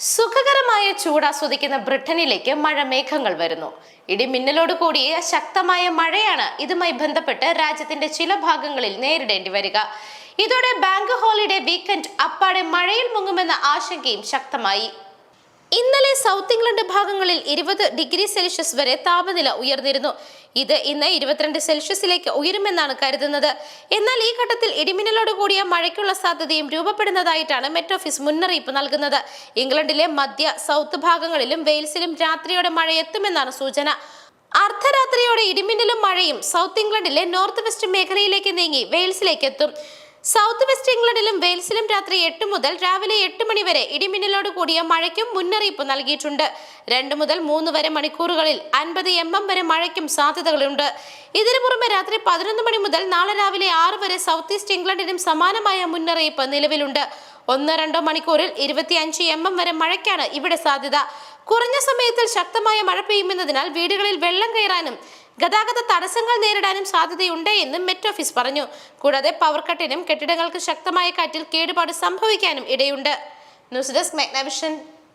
സുഖകരമായ ചൂടാസ്വദിക്കുന്ന ബ്രിട്ടനിലേക്ക് മഴ മേഘങ്ങൾ വരുന്നു ഇടിമിന്നലോട് കൂടിയ ശക്തമായ മഴയാണ് ഇതുമായി ബന്ധപ്പെട്ട് രാജ്യത്തിന്റെ ചില ഭാഗങ്ങളിൽ നേരിടേണ്ടി വരിക. ഇതോടെ ബാങ്ക് ഹോളിഡേ വീക്കെൻഡ് അപ്പാടെ മഴയിൽ മുങ്ങുമെന്ന ആശങ്കയും ശക്തമായി. ഇന്നലെ സൗത്ത് ഇംഗ്ലണ്ട് ഭാഗങ്ങളിൽ ഇരുപത് ഡിഗ്രി സെൽഷ്യസ് വരെ താപനില ഉയർന്നിരുന്നു. ഇത് ഇന്ന് ഇരുപത്തിരണ്ട് സെൽഷ്യസിലേക്ക് ഉയരുമെന്നാണ് കരുതുന്നത്. എന്നാൽ ഈ ഘട്ടത്തിൽ ഇടിമിന്നലോട് കൂടിയ മഴയ്ക്കുള്ള സാധ്യതയും രൂപപ്പെടുന്നതായിട്ടാണ് മെറ്റ് ഓഫീസ് മുന്നറിയിപ്പ് നൽകുന്നത്. ഇംഗ്ലണ്ടിലെ മധ്യ സൗത്ത് ഭാഗങ്ങളിലും വെയിൽസിലും രാത്രിയോടെ മഴ എത്തുമെന്നാണ് സൂചന. അർദ്ധരാത്രിയോടെ ഇടിമിന്നലും മഴയും സൗത്ത് ഇംഗ്ലണ്ടിലെ നോർത്ത് വെസ്റ്റ് മേഖലയിലേക്ക് നീങ്ങി വെയിൽസിലേക്ക് എത്തും. സൗത്ത് വെസ്റ്റ് ഇംഗ്ലണ്ടിലും വെയിൽസിലും രാത്രി എട്ട് മുതൽ രാവിലെ എട്ട് മണി വരെ ഇടിമിന്നലോട് കൂടിയ മഴയ്ക്കും മുന്നറിയിപ്പ് നൽകിയിട്ടുണ്ട്. രണ്ട് മുതൽ മൂന്ന് വരെ മണിക്കൂറുകളിൽ അൻപത് എം എം വരെ മഴയ്ക്കും സാധ്യതകളുണ്ട്. ഇതിനു പുറമെ രാത്രി പതിനൊന്ന് മണി മുതൽ നാളെ രാവിലെ ആറ് വരെ സൗത്ത് ഈസ്റ്റ് ഇംഗ്ലണ്ടിനും സമാനമായ മുന്നറിയിപ്പ് നിലവിലുണ്ട്. ഒന്ന് രണ്ടോ മണിക്കൂറിൽ ഇരുപത്തിയഞ്ച് എം എം വരെ മഴയ്ക്കാണ് ഇവിടെ സാധ്യത. കുറഞ്ഞ സമയത്തിൽ ശക്തമായ മഴ പെയ്യുമെന്നതിനാൽ വീടുകളിൽ വെള്ളം കയറാനും ഗതാഗത തടസ്സങ്ങൾ നേരിടാനും സാധ്യതയുണ്ട് എന്നും മെറ്റ് ഓഫീസ് പറഞ്ഞു. കൂടാതെ പവർ കട്ടിനും കെട്ടിടങ്ങൾക്ക് ശക്തമായ കാറ്റിൽ കേടുപാട് സംഭവിക്കാനും ഇടയുണ്ട്. News desk മെഗ്നവിഷൻ